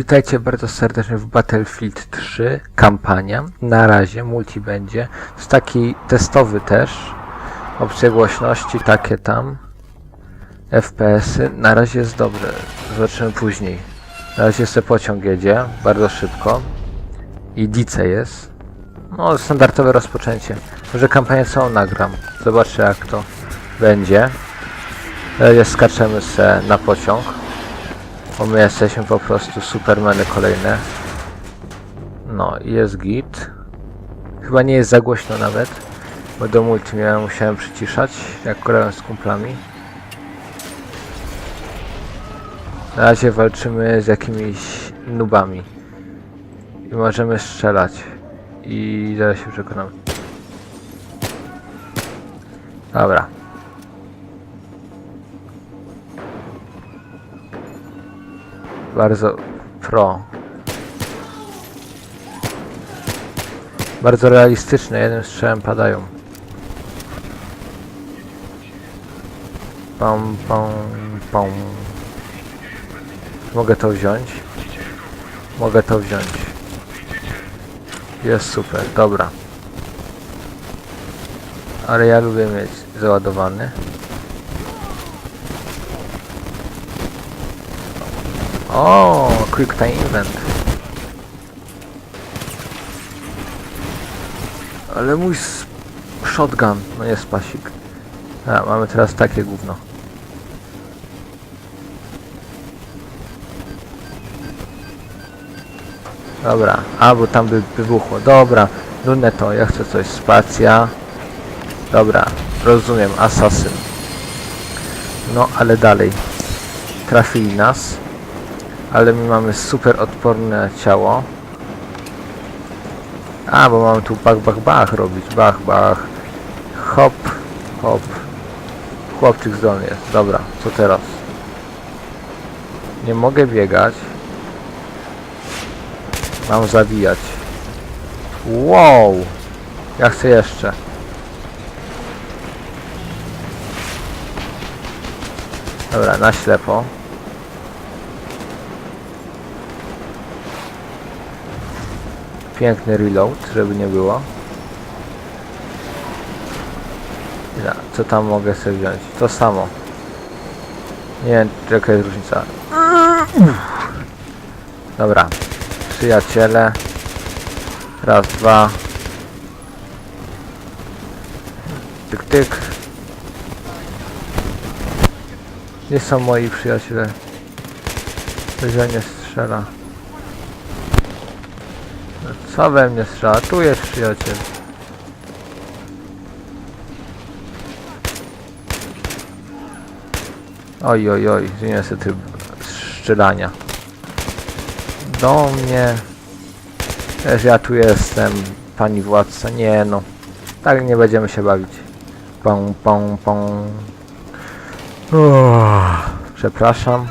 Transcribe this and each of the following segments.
Witajcie bardzo serdecznie w Battlefield 3 kampania. Na razie multi będzie. Jest taki testowy też. Opcje głośności takie tam. FPS-y. Na razie jest dobrze. Zobaczymy później. Na razie sobie pociąg jedzie bardzo szybko. I dice jest. No, standardowe rozpoczęcie. Może kampanię całą nagram. Zobaczę jak to będzie. Razie skaczemy se na pociąg. Bo my jesteśmy po prostu supermeny kolejne. No jest git. Chyba nie jest za głośno nawet. Bo do multi musiałem przyciszać, jak grałem z kumplami. Na razie walczymy z jakimiś nubami. I możemy strzelać. I zaraz się przekonamy. Dobra. Bardzo pro. Bardzo realistyczne, jednym strzałem padają. Pam, pam, pam. Mogę to wziąć. Mogę to wziąć. Jest super, dobra. Ale ja lubię mieć załadowany. O, quick time event. Ale mój shotgun, no jest pasik. A, mamy teraz takie gówno. Dobra, a bo tam by wybuchło. Dobra, nudne to, ja chcę coś. Spacja. Dobra, rozumiem, asasyn. No, ale dalej. Trafili nas. Ale my mamy super odporne ciało. A, bo mamy tu bach, bach, bach robić. Bach, bach. Hop, hop. Chłopczyk zdolny jest. Dobra, co teraz? Nie mogę biegać. Mam zabijać. Wow! Ja chcę jeszcze. Dobra, na ślepo. Piękny reload, żeby nie było. Ja, co tam mogę sobie wziąć? To samo. Nie wiem, jaka jest różnica. Dobra. Przyjaciele. Raz, dwa. Tyk, tyk. Gdzie są moi przyjaciele? Że nie strzela. Co we mnie strzela? Tu jest przyjaciel. Oj, oj, oj, zmienię sobie tryb strzelania. Do mnie. Też ja tu jestem, pani władca. Nie no. Tak nie będziemy się bawić. Pą, pą, pą. Uff, Przepraszam.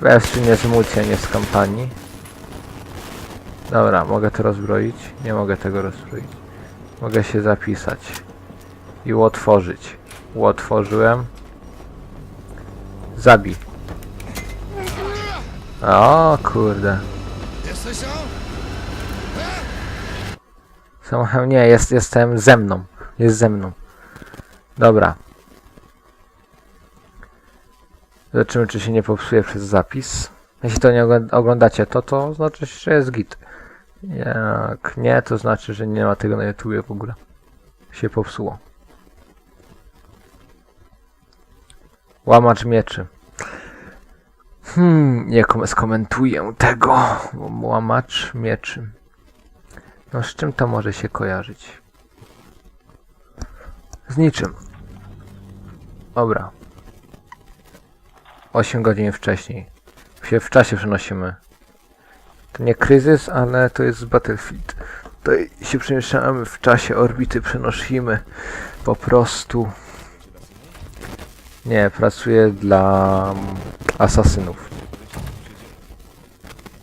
Wreszcie nie z multi, a nie z kampanii. Dobra, mogę to rozbroić? Nie mogę tego rozbroić. Mogę się zapisać. I otworzyć. Otworzyłem. Zabij. O kurde. Samochód nie, jest, jestem ze mną. Jest ze mną. Dobra. Zobaczymy, czy się nie popsuje przez zapis. Jeśli to nie ogląd- oglądacie to, to znaczy, że jest git. Jak nie, to znaczy, że nie ma tego na YouTubie w ogóle. Się popsuło. Łamacz mieczy. Hmm, nie kom- skomentuję tego. Łamacz mieczy. No z czym to może się kojarzyć? Z niczym. Dobra. 8 godzin wcześniej. Się w czasie przenosimy. To nie kryzys, ale to jest Battlefield. Tutaj się przemieszczamy w czasie, orbity przenosimy. Po prostu. Nie, pracuję dla asasynów.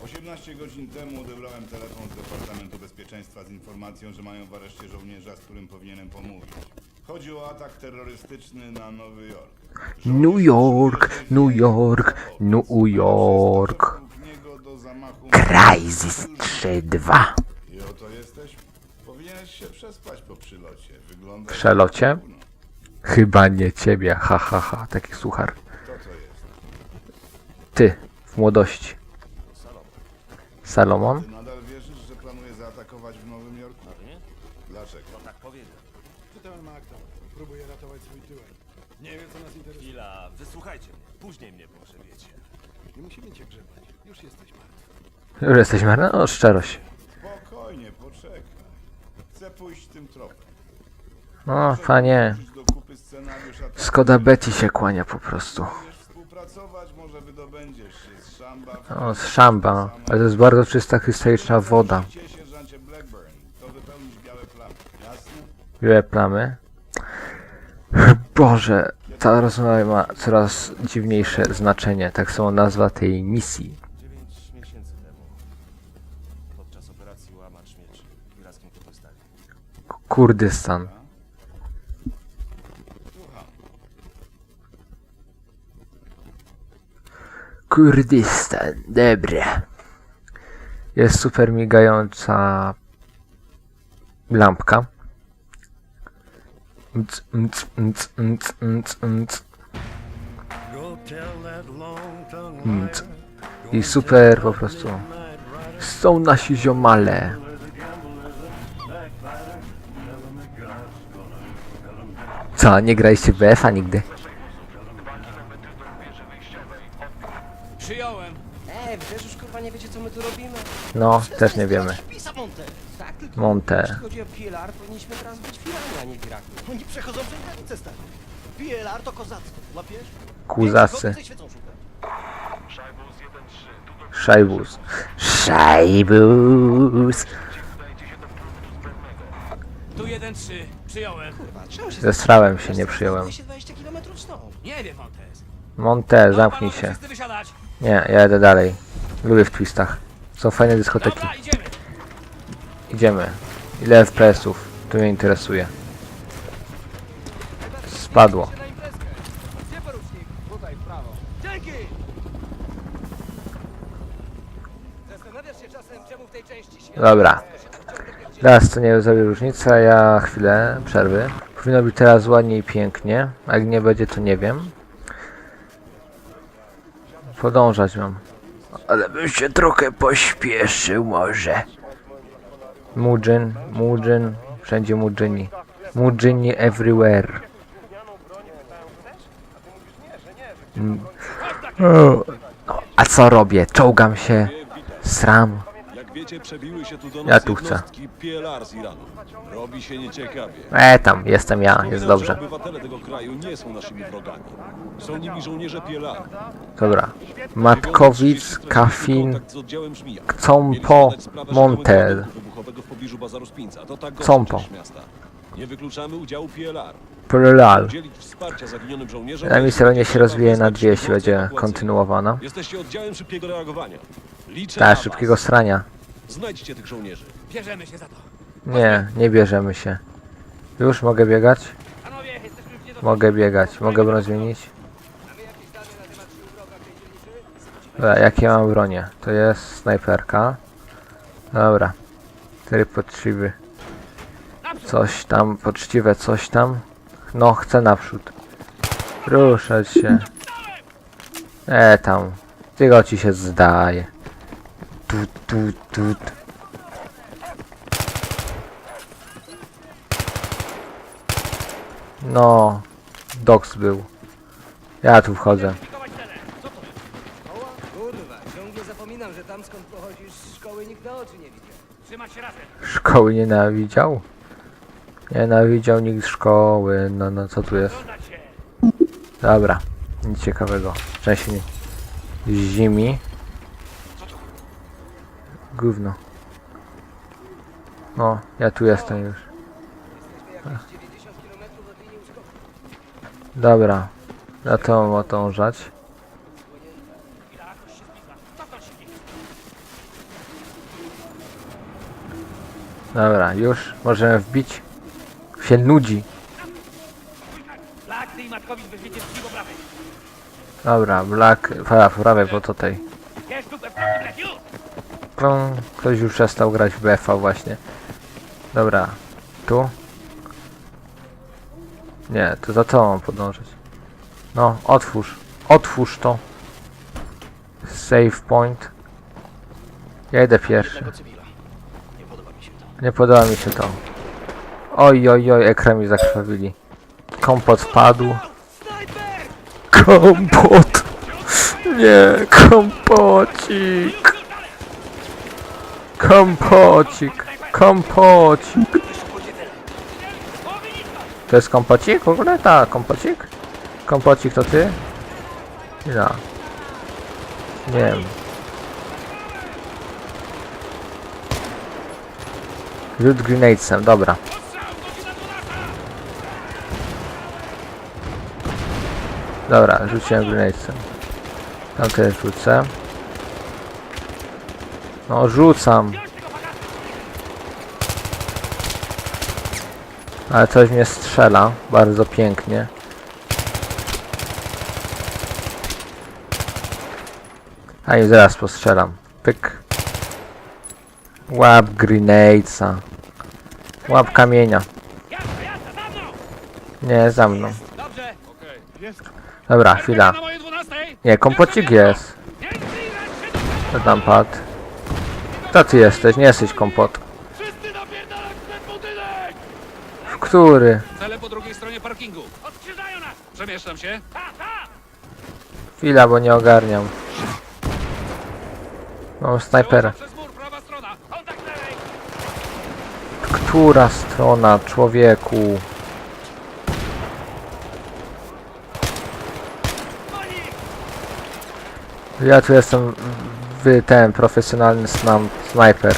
18 godzin temu odebrałem telefon z Departamentu Bezpieczeństwa z informacją, że mają w areszcie żołnierza, z którym powinienem pomówić. Chodzi o atak terrorystyczny na Nowy Jork. New York, New York, New York. Niego Crysis 3.2. I oto jesteś? Powinieneś się przespać po przylocie. Wygląda Przelocie? Chyba nie ciebie, ha ha ha, taki suchar. Kto to jest? Ty, w młodości. Salomon? Ty nadal wierzysz, że planuje zaatakować w Nowym Jorku? Dlaczego? Tak powiedział. Pytałem Magda. Próbuję ratować swój tyłek. Nie wiem, co nas interesuje. Chwila, wysłuchajcie mnie. Później mnie pogrzebiecie. Nie musimy cię grzebać. Już jesteś martwy. Już jesteś marny? No, szczerość. Spokojnie, poczekaj. Chcę pójść tym tropem. No, panie. Wrócić do kupy scenariusz ataku. Skoda Betty się kłania po prostu. Będziesz współpracować, może wydobędziesz się z szamba. O, z szamba. Ale to jest bardzo czysta, krystaliczna woda. Cię, sierżancie Blackburn. To wypełnić białe plamy. Jasne? Białe plamy. Boże, ta rozmowa ma coraz dziwniejsze znaczenie. Tak samo nazwa tej misji. Dziewięć miesięcy temu. Podczas operacji w irackim Kurdystanie. Kurdystan. Kurdystan, dobre. Jest super migająca lampka. Mc, mc, mc, mc, mc, mc. Mc. I super po prostu. Są nasi ziomale. Co, nie graliście w BF-a nigdy? Przyjąłem. Ej, też już kurwa nie wiecie co my tu robimy? No, też nie wiemy. Pisa Monte. Tylko Monte. jeśli chodzi o PLR, powinniśmy teraz być a nie. Oni przechodzą przez granicę stary. PLR to kozactwo, łapiesz? Kuzacy. Więcej świecą szukać. Szajbus. Szajbus. Tu 1-3, przyjąłem. Kurwa, czemu się się, nie przyjąłem. 220 km stąd. Nie wiem, Montes. Monte, zamknij się. Wszyscy wysiadać. Nie, ja jadę dalej. Lubię w twistach. Są fajne dyskoteki. Dobra, idziemy. Idziemy. Ile FPS-ów? To mnie interesuje. Spadło. Dobra. Teraz to nie zrobi różnicy, a ja chwilę przerwy. Powinno być teraz ładnie i pięknie. A jak nie będzie, to nie wiem. Podążać mam. Ale bym się trochę pośpieszył może. Mudzin, Mudzin, wszędzie Mudzyni. Mudzyni everywhere. No, a co robię? Czołgam się. Sram. Wiecie, przebiły się tu do nas Ja tu chcę. jednostki PLR z Iranu. Robi się nieciekawie. E tam, jestem ja, jest dobrze. obywatele tego kraju nie są naszymi wrogami. Są nimi żołnierze PLR. Dobra. Matkowic, Kafin, Kontakt z oddziałem Żmija. Compo, Mieliśmy badać sprawę Montel. szkoły ładunku wybuchowego w pobliżu Bazaru Spinca. To tak Compo. gościsz miasta. Nie wykluczamy udziału PLR. Prolal. Udzielić wsparcia zaginionym żołnierzom. Ta misja będzie się rozwijać na dwie, jeśli będzie kontynuowana. Jesteście oddziałem szybkiego reagowania. Liczę Ta, szybkiego was. Znajdźcie tych żołnierzy. Bierzemy się za to. Nie, nie bierzemy się. Już mogę biegać? Panowie, jesteśmy już nie do... Mogę biegać. Mogę broń zmienić? Dobra, jakie mam bronie? To jest snajperka. Dobra. Cztery poczciwy. Coś tam, poczciwe coś tam. No, chcę naprzód. Ruszać się. E tam. Tylko ci się zdaje. Tu, tu, tu. No, Dox był. Ja tu wchodzę. Kurwa, ciągle zapominam, że tam skąd pochodzisz z szkoły nikt na oczy nie widział. Trzymać się razem. Szkoły nienawidział? Nienawidział nikt szkoły. No, no, co tu jest? Dobra, nic ciekawego. Wcześniej zimi. Gówno. O, ja tu jestem już. Jesteśmy jakieś 90 km od linii uskoku. Dobra, na mam otążać. Dobra, już możemy wbić. Się nudzi. Prawej. Dobra, Black, pra, prawej, bo tutaj. Pum. Ktoś już przestał grać w BFA właśnie. Dobra, tu. Nie, to za to mam podążać. No, otwórz. Otwórz to. Save point. Ja idę pierwszy. Jednego cywila. Nie podoba mi się to. Nie podoba mi się to. Oj, oj, oj, ekran mi zakrwawili. Kompot wpadł. Kompot! Nie, kompocik! Kompocik! Kompocik! To jest kompocik w ogóle? Tak, kompocik? Kompocik to ty? Ja. Nie wiem. Rzut grenadesem, dobra. Dobra, rzuciłem grenadesem. Tam też rzucę. No, rzucam. Ale coś mnie strzela, bardzo pięknie. A i zaraz postrzelam. Pyk. Łap grenadesa. Łap kamienia. Nie, za mną. Dobra, chwila. Nie, kompocik jest. Tam padł? To ty jesteś, nie jesteś kompot. W który? Cele po drugiej stronie parkingu. Odkrzyżają nas! Przemieszczam się. Chwila, bo nie ogarniam. Mam snajpera. Przez mur, prawa strona. Kontakt lewej! Która strona, człowieku? Ja tu jestem ten profesjonalny snam, snajper.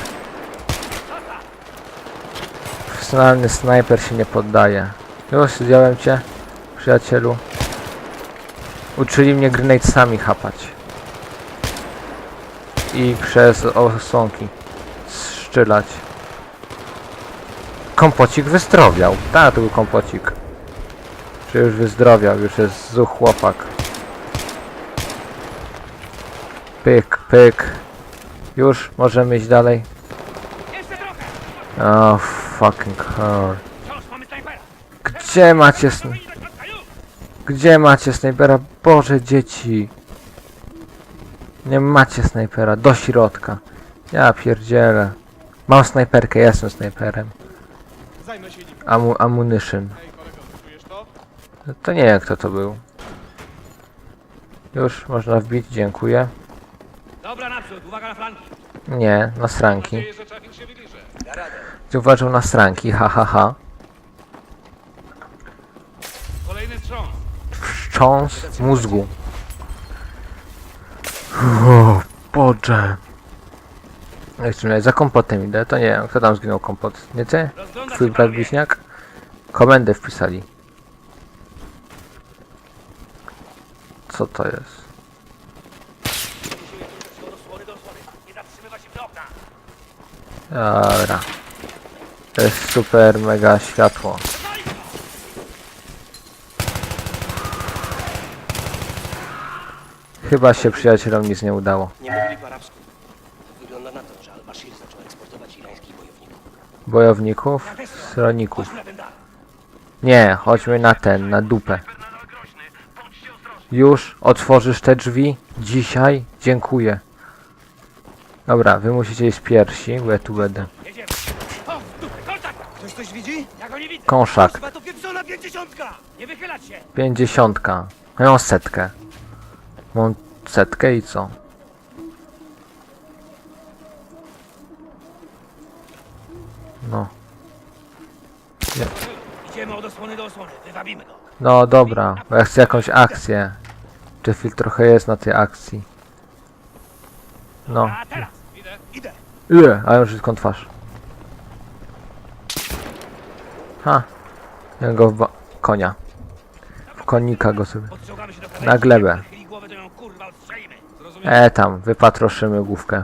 Profesjonalny snajper się nie poddaje. Już zdjąłem cię, przyjacielu. Uczyli mnie grenadesami chapać. I przez osłonki strzelać. Kompocik wyzdrowiał. Tak, to był kompocik. Czy już wyzdrowiał, już jest zuch chłopak. Pyk, pyk. Już możemy iść dalej. Oh, fucking hell. Gdzie macie sn... Gdzie macie snajpera? Boże, dzieci. Nie macie snajpera. Do środka. Ja pierdzielę. Mam snajperkę, ja jestem snajperem. Amu ammunition. To? To nie wiem kto to był. Już można wbić, dziękuję. Dobra, naprzód, uwaga na flanki. Nie, na wybliży. Zauważył na sranki, ha ha ha. Kolejny strząs. Wstrząs mózgu. O, Boże. Jeszcze za kompotem idę, to nie wiem, kto tam zginął kompot. Nie ty? Twój brat bliźniak? Komendę wpisali. Co to jest? Do osłony, do osłony. Nie zatrzymywać się w okna. Dobra. To jest super mega światło. Chyba się przyjacielom nic nie udało. Nie mówili po arabsku. Wygląda na to, że Al-Bashir zaczął eksportować irańskich bojowników. Bojowników. Nie, chodźmy na ten, na dupę. Już otworzysz te drzwi? Dzisiaj? Dziękuję. Dobra, wy musicie iść pierwsi, bo ja tu będę. Jedziemy. O, w dupę, kontakt! Ktoś coś widzi? Ja go nie widzę. Konszak. Chyba to pieprzona pięćdziesiątka! Nie wychylać się. Pięćdziesiątka. Ja mam setkę. Mam setkę i co? No. Idziemy od osłony do osłony. Wywabimy go. No dobra, bo ja chcę jakąś akcję. Czy film trochę jest na tej akcji? No. A teraz. Idę. Idę! Ile? A już skąd twarz. Ha. Ja go w konia. W konika go sobie. Podciągamy się do Na glebę. Chyli głowę, to ją kurwa odstrzelimy. E tam, wypatroszymy główkę.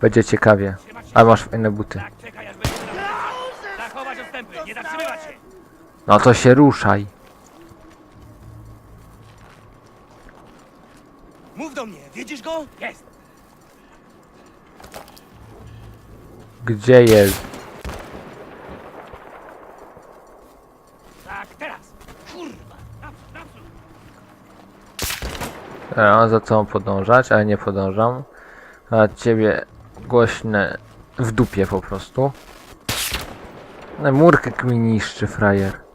Będzie ciekawie. A masz fajne buty. Tak, czekaj aż będzie na Zachować odstępy, nie zatrzymywać się. No to się ruszaj. Mów do mnie, wiedzisz go? Jest. Gdzie jest? Tak, teraz! Kurwa! Mam za tobą podążać, ale nie podążam. A ciebie głośne w dupie po prostu. No, murkę mi niszczy, frajer.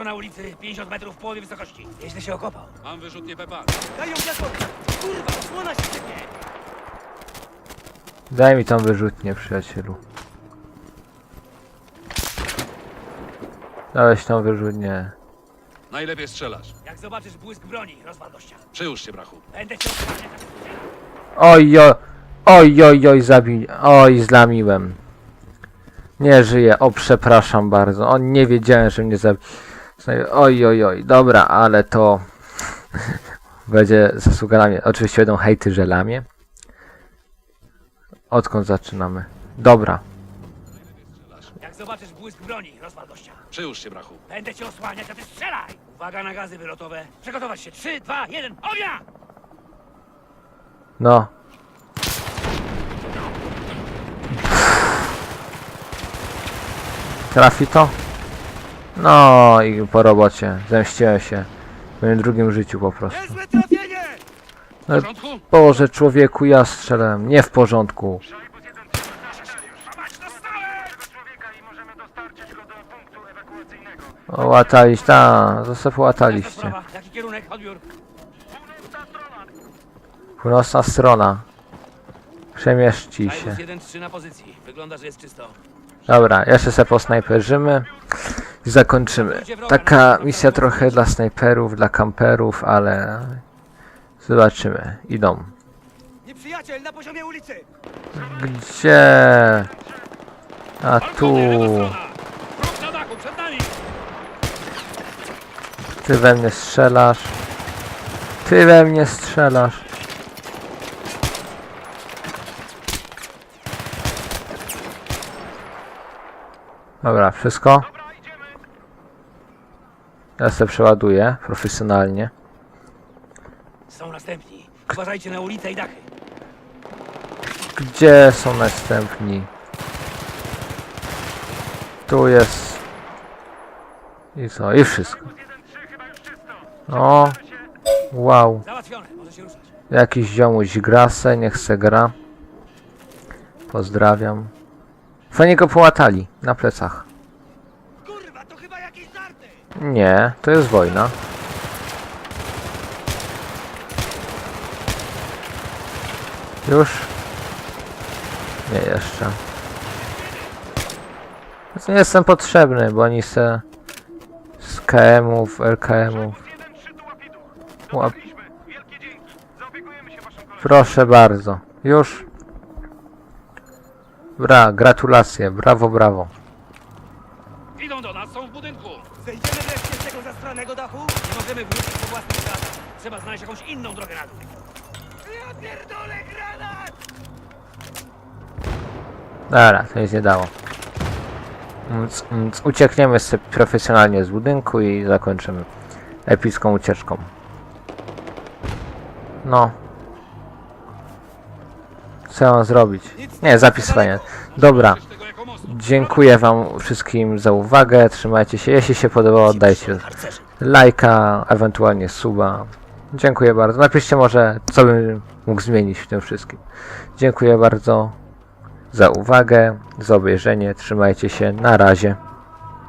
Strona ulicy, 50 metrów w połowie wysokości. Nieźle się okopał. Mam wyrzutnie Pepa. Dają zakład! Kurwa, osłona się sypie! Daj mi tą wyrzutnię, przyjacielu. Dałeś tą wyrzutnię. Najlepiej strzelasz. Jak zobaczysz błysk broni, rozwal gościa. Przyłóż się, brachu. Będę cię osłaniać, jak strzela. Oj, oj, oj, oj, oj, zabi... Oj, zlamiłem. Nie żyję, o przepraszam bardzo. O, nie wiedziałem, że mnie zabi... Oj, oj, oj, dobra, ale to... Będzie zasługa na mnie. Oczywiście będą hejty, że lamię. Odkąd zaczynamy? Dobra. Jak zobaczysz błysk broni, rozwal gościa. Przyłóż się, brachu. Będę cię osłaniać, a ty strzelaj! Uwaga na gazy wylotowe. Przygotować się. 3, 2, 1, ognia! No. Trafi to? No i po robocie. Zemściłem się. W moim drugim życiu po prostu. Niezłe trafienie! W porządku? Boże, człowieku, ja strzelałem. Nie w porządku. O, łataliście, ta, Jasna łataliście. sprawa. Jaki kierunek? Odbiór. Północna strona. Przemieszci się. Minus 1, 3 na pozycji. Wygląda, że jest czysto. Dobra, jeszcze se posnajperzymy i zakończymy. Taka misja trochę dla snajperów, dla kamperów, ale zobaczymy. Idą. Nieprzyjaciel na poziomie ulicy! Gdzie? A tu. Ty we mnie strzelasz. Ty we mnie strzelasz. Dobra, wszystko? Ja se przeładuję profesjonalnie. Są następni. Uważajcie na ulicę i dachy. Gdzie są następni? Tu jest. I co? I wszystko. O! Wow. Załatwione, może się ruszać. Jakiś ziomuś gra se, niech se gra. Pozdrawiam. Fajnie go połatali na plecach. Kurwa, to chyba jakieś żarty! Nie, to jest wojna. Już? Nie jeszcze. Nie jestem potrzebny, bo oni se z KM-ów, LKM-ów. Łap... Proszę bardzo. Już? Bra, gratulacje, brawo, brawo. Idą do nas, są w budynku. Zejdziemy wreszcie z tego zastranego dachu? Nie możemy wrócić po własnych stratach. Trzeba znaleźć jakąś inną drogę na dół. Ja pierdolę granat! Dobra, to nie dało. Więc, więc uciekniemy sobie profesjonalnie z budynku i zakończymy epicką ucieczką. No. Co ja mam zrobić? Nie, zapisywanie. Dobra. Dziękuję wam wszystkim za uwagę. Trzymajcie się. Jeśli się podobało, dajcie lajka, ewentualnie suba. Dziękuję bardzo. Napiszcie może, co bym mógł zmienić w tym wszystkim. Dziękuję bardzo za uwagę, za obejrzenie. Trzymajcie się. Na razie.